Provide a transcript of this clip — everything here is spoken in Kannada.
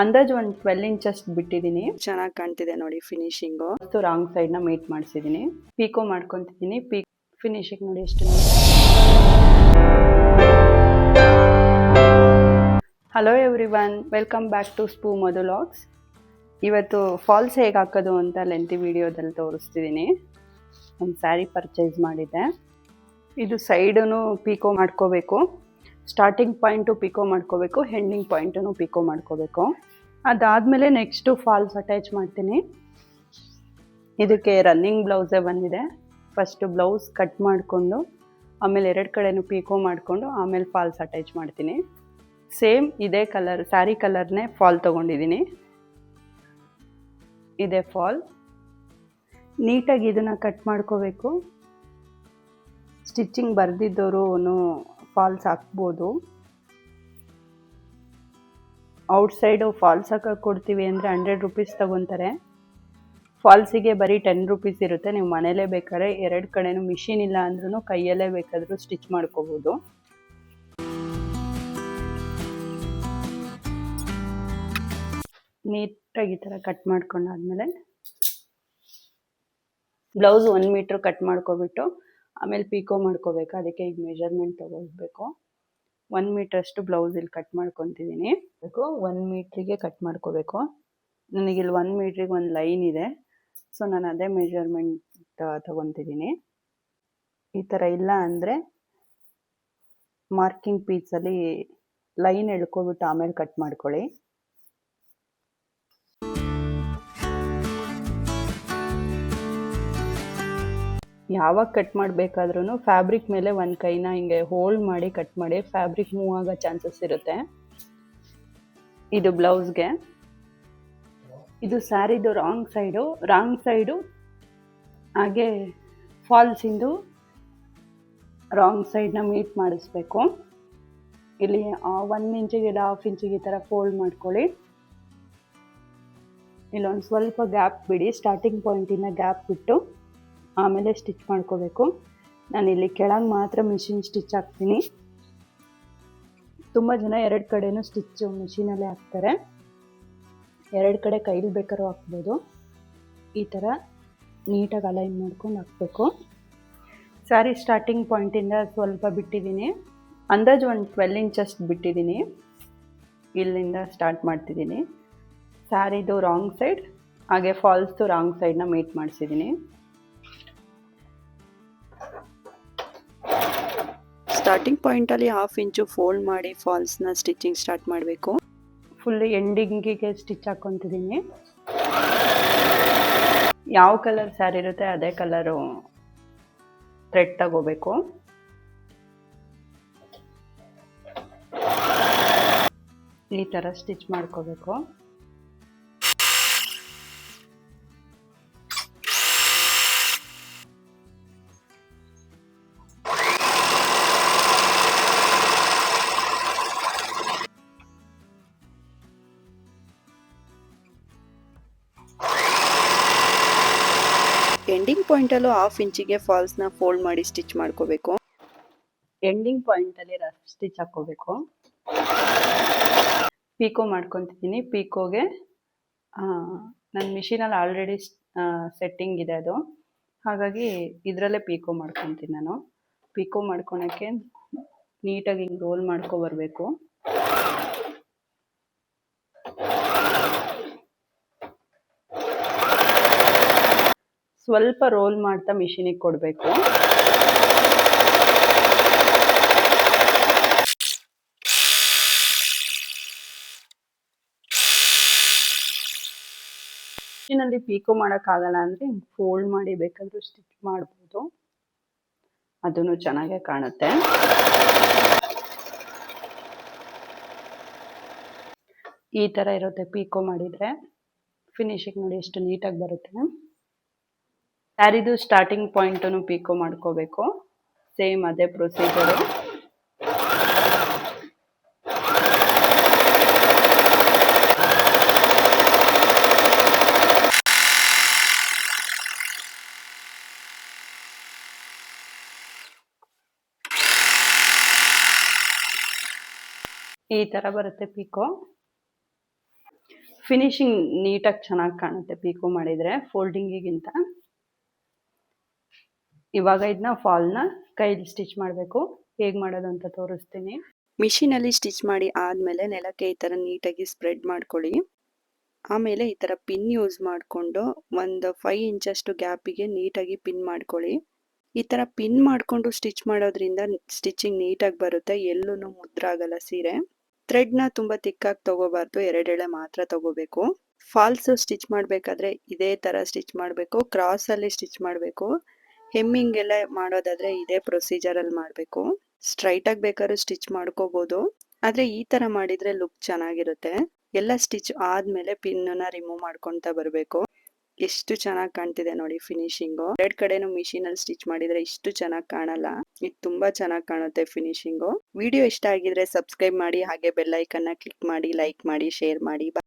ಅಂದಾಜು ಒಂದು ಟ್ವೆಲ್ ಇಂಚಸ್ ಬಿಟ್ಟಿದ್ದೀನಿ ಚೆನ್ನಾಗಿ ಕಾಣ್ತಿದೆ ನೋಡಿ ಫಿನಿಶಿಂಗು ಮತ್ತು ರಾಂಗ್ ಸೈಡ್ನ ಮೀಟ್ ಮಾಡಿಸಿದ್ದೀನಿ ಪೀಕೋ ಮಾಡ್ಕೊತಿದ್ದೀನಿ ಪೀಕ್ ಫಿನಿಶಿಂಗ್ ನೋಡಿ ಎಷ್ಟು hello everyone welcome back to ಸ್ಪೂ ಮಧುಲಾಗ್ಸ್ ಇವತ್ತು ಫಾಲ್ಸ್ ಹೇಗೆ ಹಾಕೋದು ಅಂತ ಲೆಂತಿ ವಿಡಿಯೋದಲ್ಲಿ ತೋರಿಸ್ತಿದ್ದೀನಿ ಒಂದು ಸ್ಯಾರಿ ಪರ್ಚೇಸ್ ಮಾಡಿದ್ದೆ. ಇದು ಸೈಡೂ ಪೀಕೋ ಮಾಡ್ಕೋಬೇಕು. ಸ್ಟಾರ್ಟಿಂಗ್ ಪಾಯಿಂಟು ಪಿಕೋ ಮಾಡ್ಕೋಬೇಕು ಹೆಂಡಿಂಗ್ ಪಾಯಿಂಟನ್ನು ಪಿಕೋ ಮಾಡ್ಕೋಬೇಕು. ಅದಾದಮೇಲೆ ನೆಕ್ಸ್ಟು ಫಾಲ್ಸ್ ಅಟ್ಯಾಚ್ ಮಾಡ್ತೀನಿ. ಇದಕ್ಕೆ ರನ್ನಿಂಗ್ ಬ್ಲೌಸೇ ಬಂದಿದೆ. ಫಸ್ಟು ಬ್ಲೌಸ್ ಕಟ್ ಮಾಡಿಕೊಂಡು, ಆಮೇಲೆ ಎರಡು ಕಡೆನೂ ಪೀಕೋ ಮಾಡಿಕೊಂಡು, ಆಮೇಲೆ ಫಾಲ್ಸ್ ಅಟ್ಯಾಚ್ ಮಾಡ್ತೀನಿ. ಸೇಮ್ ಇದೇ ಕಲರ್ ಸ್ಯಾರಿ ಕಲರ್ನೇ ಫಾಲ್ ತೊಗೊಂಡಿದ್ದೀನಿ. ಇದೇ ಫಾಲ್ ನೀಟಾಗಿ ಇದನ್ನು ಕಟ್ ಮಾಡ್ಕೋಬೇಕು. ಸ್ಟಿಚ್ಚಿಂಗ್ ಬರೆದಿದ್ದವರು ಫಾಲ್ಸ್ ಹಾಕ್ಬೋದು. ಔಟ್ಸೈಡು ಫಾಲ್ಸ್ ಹಾಕಕ್ಕೆ ಕೊಡ್ತೀವಿ ಅಂದರೆ ಹಂಡ್ರೆಡ್ ರುಪೀಸ್ ತಗೊತಾರೆ. ಫಾಲ್ಸಿಗೆ ಬರೀ ಟೆನ್ ರುಪೀಸ್ ಇರುತ್ತೆ. ನೀವು ಮನೇಲೇ ಬೇಕಾದ್ರೆ ಎರಡು ಕಡೆನೂ ಮಿಷಿನ್ ಇಲ್ಲ ಅಂದ್ರೂ ಕೈಯಲ್ಲೇ ಬೇಕಾದರೂ ಸ್ಟಿಚ್ ಮಾಡ್ಕೋಬೋದು. ನೀಟಾಗಿ ಈ ಥರ ಕಟ್ ಮಾಡ್ಕೊಂಡಾದ್ಮೇಲೆ ಬ್ಲೌಸ್ ಒನ್ ಮೀಟ್ರ್ ಕಟ್ ಮಾಡ್ಕೊಬಿಟ್ಟು ಆಮೇಲೆ ಪೀಕೋ ಮಾಡ್ಕೋಬೇಕು. ಅದಕ್ಕೆ ಈಗ ಮೆಜರ್ಮೆಂಟ್ ತೊಗೊಳ್ಬೇಕು ಒನ್ ಮೀಟ್ರಷ್ಟು ಬ್ಲೌಸ್ ಇಲ್ಲಿ ಕಟ್ ಮಾಡ್ಕೊತಿದ್ದೀನಿ ಒನ್ ಮೀಟ್ರಿಗೆ ಕಟ್ ಮಾಡ್ಕೋಬೇಕು. ನನಗೆ ಇಲ್ಲಿ ಒನ್ ಮೀಟ್ರಿಗೆ ಒಂದು ಲೈನ್ ಇದೆ. ಸೊ ನಾನು ಅದೇ ಮೆಜರ್ಮೆಂಟ್ ತಗೊತಿದ್ದೀನಿ ಈ ಥರ ಇಲ್ಲ ಅಂದರೆ ಮಾರ್ಕಿಂಗ್ ಪೀಸಲ್ಲಿ ಲೈನ್ ಎಳ್ಕೊಬಿಟ್ಟು ಆಮೇಲೆ ಕಟ್ ಮಾಡ್ಕೊಳ್ಳಿ. ಯಾವಾಗ ಕಟ್ ಮಾಡಬೇಕಾದ್ರೂ ಫ್ಯಾಬ್ರಿಕ್ ಮೇಲೆ ಒಂದು ಕೈನ ಹಿಂಗೆ ಹೋಲ್ಡ್ ಮಾಡಿ ಕಟ್ ಮಾಡಿ ಫ್ಯಾಬ್ರಿಕ್ ಮೂವ್ ಆಗೋ ಚಾನ್ಸಸ್ ಇರುತ್ತೆ. ಇದು ಬ್ಲೌಸ್ಗೆ ಇದು ಸ್ಯಾರಿದು ರಾಂಗ್ ಸೈಡು ರಾಂಗ್ ಸೈಡು ಹಾಗೆ ಫಾಲ್ಸಿಂದು ರಾಂಗ್ ಸೈಡ್ನ ಮೀಟ್ ಮಾಡಿಸ್ಬೇಕು. ಇಲ್ಲಿ ಒನ್ ಇಂಚಿಗೆ ಹಾಫ್ ಇಂಚಿಗೆ ಈ ಥರ ಫೋಲ್ಡ್ ಮಾಡ್ಕೊಳ್ಳಿ. ಇಲ್ಲೊಂದು ಸ್ವಲ್ಪ ಗ್ಯಾಪ್ ಬಿಡಿ ಸ್ಟಾರ್ಟಿಂಗ್ ಪಾಯಿಂಟಿನ ಗ್ಯಾಪ್ ಬಿಟ್ಟು. ಆಮೇಲೆ ಸ್ಟಿಚ್ ಮಾಡ್ಕೋಬೇಕು. ನಾನಿಲ್ಲಿ ಕೆಳಗೆ ಮಾತ್ರ ಮಿಷಿನ್ ಸ್ಟಿಚ್ ಹಾಕ್ತೀನಿ. ತುಂಬ ಜನ ಎರಡು ಕಡೆನೂ ಸ್ಟಿಚ್ಚು ಮಿಷಿನಲ್ಲೇ ಹಾಕ್ತಾರೆ. ಎರಡು ಕಡೆ ಕೈಲಿ ಬೇಕಾದ್ರೂ ಹಾಕ್ಬೋದು. ಈ ಥರ ನೀಟಾಗಿ ಅಲೈನ್ ಮಾಡ್ಕೊಂಡು ಹಾಕಬೇಕು. ಸ್ಯಾರಿ ಸ್ಟಾರ್ಟಿಂಗ್ ಪಾಯಿಂಟಿಂದ ಸ್ವಲ್ಪ ಬಿಟ್ಟಿದ್ದೀನಿ. ಅಂದಾಜು ಒಂದು ಟ್ವೆಲ್ ಇಂಚಸ್ ಬಿಟ್ಟಿದ್ದೀನಿ. ಇಲ್ಲಿಂದ ಸ್ಟಾರ್ಟ್ ಮಾಡ್ತಿದ್ದೀನಿ. ಸ್ಯಾರಿದು ರಾಂಗ್ ಸೈಡ್, ಹಾಗೆ ಫಾಲ್ಸ್ದು ರಾಂಗ್ ಸೈಡ್ನ ಮೀಟ್ ಮಾಡಿಸಿದ್ದೀನಿ. ಸ್ಟಾರ್ಟಿಂಗ್ ಪಾಯಿಂಟಲ್ಲಿ ಹಾಫ್ ಇಂಚು ಫೋಲ್ಡ್ ಮಾಡಿ ಫಾಲ್ಸ್ನ ಸ್ಟಿಚಿಂಗ್ ಸ್ಟಾರ್ಟ್ ಮಾಡಬೇಕು. ಫುಲ್ ಎಂಡಿಂಗಿಗೆ ಸ್ಟಿಚ್ ಹಾಕ್ಕೊತಿದ್ದೀನಿ ಯಾವ ಕಲರ್ ಸ್ಯಾರಿ ಇರುತ್ತೆ ಅದೇ ಕಲರು ಥ್ರೆಡ್ ತಗೋಬೇಕು. ಈ ಥರ ಸ್ಟಿಚ್ ಮಾಡ್ಕೋಬೇಕು. ಎಂಡಿಂಗ್ ಪಾಯಿಂಟಲ್ಲೂ ಹಾಫ್ ಇಂಚಿಗೆ ಫಾಲ್ಸ್ನ ಫೋಲ್ಡ್ ಮಾಡಿ ಸ್ಟಿಚ್ ಮಾಡ್ಕೋಬೇಕು. ಎಂಡಿಂಗ್ ಪಾಯಿಂಟಲ್ಲಿ ರಫ್ ಸ್ಟಿಚ್ ಹಾಕ್ಕೋಬೇಕು. ಪೀಕೋ ಮಾಡ್ಕೊತಿದ್ದೀನಿ ಪೀಕೋಗೆ ನನ್ನ ಮಿಷಿನಲ್ಲಿ ಆಲ್ರೆಡಿ ಸೆಟ್ಟಿಂಗ್ ಇದೆ ಅದು. ಹಾಗಾಗಿ ಇದರಲ್ಲೇ ಪೀಕೋ ಮಾಡ್ಕೊತೀನಿ ನಾನು. ಪೀಕೋ ಮಾಡ್ಕೊಳಕ್ಕೆ ನೀಟಾಗಿ ಹಿಂಗೆ ರೋಲ್ ಮಾಡ್ಕೊ ಬರಬೇಕು. ಸ್ವಲ್ಪ ರೋಲ್ ಮಾಡ್ತಾ ಮಿಷಿನಿಗೆ ಕೊಡಬೇಕು. ಮಿಷಿನಲ್ಲಿ ಪೀಕೋ ಮಾಡೋಕ್ಕಾಗಲ್ಲ ಅಂದರೆ ಫೋಲ್ಡ್ ಮಾಡಿ ಬೇಕಾದರೂ ಸ್ಟಿಚ್ ಮಾಡ್ಬೋದು. ಅದನ್ನು ಚೆನ್ನಾಗೇ ಕಾಣುತ್ತೆ. ಈ ಥರ ಇರುತ್ತೆ ಪೀಕೋ ಮಾಡಿದರೆ. ಫಿನಿಶಿಂಗ್ ನೋಡಿ ಎಷ್ಟು ನೀಟಾಗಿ ಬರುತ್ತೆ. ಸ್ಯಾರಿದು ಸ್ಟಾರ್ಟಿಂಗ್ ಪಾಯಿಂಟನ್ನು ಪೀಕೋ ಮಾಡ್ಕೋಬೇಕು. ಸೇಮ್ ಅದೇ ಪ್ರೊಸೀಜರು ಈ ಥರ ಬರುತ್ತೆ ಪೀಕೋ ಫಿನಿಶಿಂಗ್ ನೀಟಾಗಿ ಚೆನ್ನಾಗಿ ಕಾಣುತ್ತೆ ಪಿಕೋ ಮಾಡಿದರೆ ಫೋಲ್ಡಿಂಗಿಗಿಂತ ಇವಾಗ ಇದನ್ನ ಫಾಲ್ನ ಕೈಲಿ ಸ್ಟಿಚ್ ಮಾಡಬೇಕು. ಹೇಗೆ ಮಾಡೋದು ಅಂತ ತೋರಿಸ್ತೀನಿ. ಮಿಷಿನಲ್ಲಿ ಸ್ಟಿಚ್ ಮಾಡಿ ಆದಮೇಲೆ ನೆಲಕ್ಕೆ ಈ ಥರ ನೀಟಾಗಿ ಸ್ಪ್ರೆಡ್ ಮಾಡ್ಕೊಳ್ಳಿ. ಆಮೇಲೆ ಈ ಥರ ಪಿನ್ ಯೂಸ್ ಮಾಡಿಕೊಂಡು ಒಂದು ಫೈವ್ ಇಂಚಷ್ಟು ಗ್ಯಾಪಿಗೆ ನೀಟಾಗಿ ಪಿನ್ ಮಾಡ್ಕೊಳ್ಳಿ. ಈ ಥರ ಪಿನ್ ಮಾಡಿಕೊಂಡು ಸ್ಟಿಚ್ ಮಾಡೋದ್ರಿಂದ ಸ್ಟಿಚಿಂಗ್ ನೀಟಾಗಿ ಬರುತ್ತೆ. ಎಲ್ಲೂ ಮುದ್ರಾಗಲ್ಲ ಸೀರೆ. ಥ್ರೆಡ್ನ ತುಂಬ ತಿಕ್ಕಾಗಿ ತಗೋಬಾರ್ದು. ಎರಡೆಳೆ ಮಾತ್ರ ತಗೋಬೇಕು. ಫಾಲ್ಸ್ ಸ್ಟಿಚ್ ಮಾಡಬೇಕಾದ್ರೆ ಇದೇ ಥರ ಸ್ಟಿಚ್ ಮಾಡಬೇಕು. ಕ್ರಾಸಲ್ಲಿ ಸ್ಟಿಚ್ ಮಾಡಬೇಕು. ಹೆಮ್ಮಿಂಗ್ ಎಲ್ಲ ಮಾಡೋದಾದ್ರೆ ಇದೇ ಪ್ರೊಸೀಜರಲ್ಲಿ ಮಾಡಬೇಕು. ಸ್ಟ್ರೈಟ್ ಆಗಿ ಬೇಕಾದ್ರೂ ಸ್ಟಿಚ್ ಮಾಡ್ಕೋಬಹುದು ಆದ್ರೆ ಈ ತರ ಮಾಡಿದ್ರೆ ಲುಕ್ ಚೆನ್ನಾಗಿರುತ್ತೆ. ಎಲ್ಲ ಸ್ಟಿಚ್ ಆದಮೇಲೆ ಪಿನ್ನನ್ನ ರಿಮೂವ್ ಮಾಡ್ಕೊಂತ ಬರಬೇಕು. ಎಷ್ಟು ಚೆನ್ನಾಗಿ ಕಾಣ್ತಿದೆ ನೋಡಿ ಫಿನಿಶಿಂಗು ಕಡೆನು ಮಿಷಿನ್ ಅಲ್ಲಿ ಸ್ಟಿಚ್ ಮಾಡಿದ್ರೆ ಇಷ್ಟು ಚೆನ್ನಾಗಿ ಕಾಣಲ್ಲ. ಇದು ತುಂಬಾ ಚೆನ್ನಾಗಿ ಕಾಣುತ್ತೆ ಫಿನಿಶಿಂಗು ವಿಡಿಯೋ ಇಷ್ಟ ಆಗಿದ್ರೆ ಸಬ್ಸ್ಕ್ರೈಬ್ ಮಾಡಿ, ಹಾಗೆ ಬೆಲ್ ಐಕನ್ ಕ್ಲಿಕ್ ಮಾಡಿ ಲೈಕ್ ಮಾಡಿ ಶೇರ್ ಮಾಡಿ.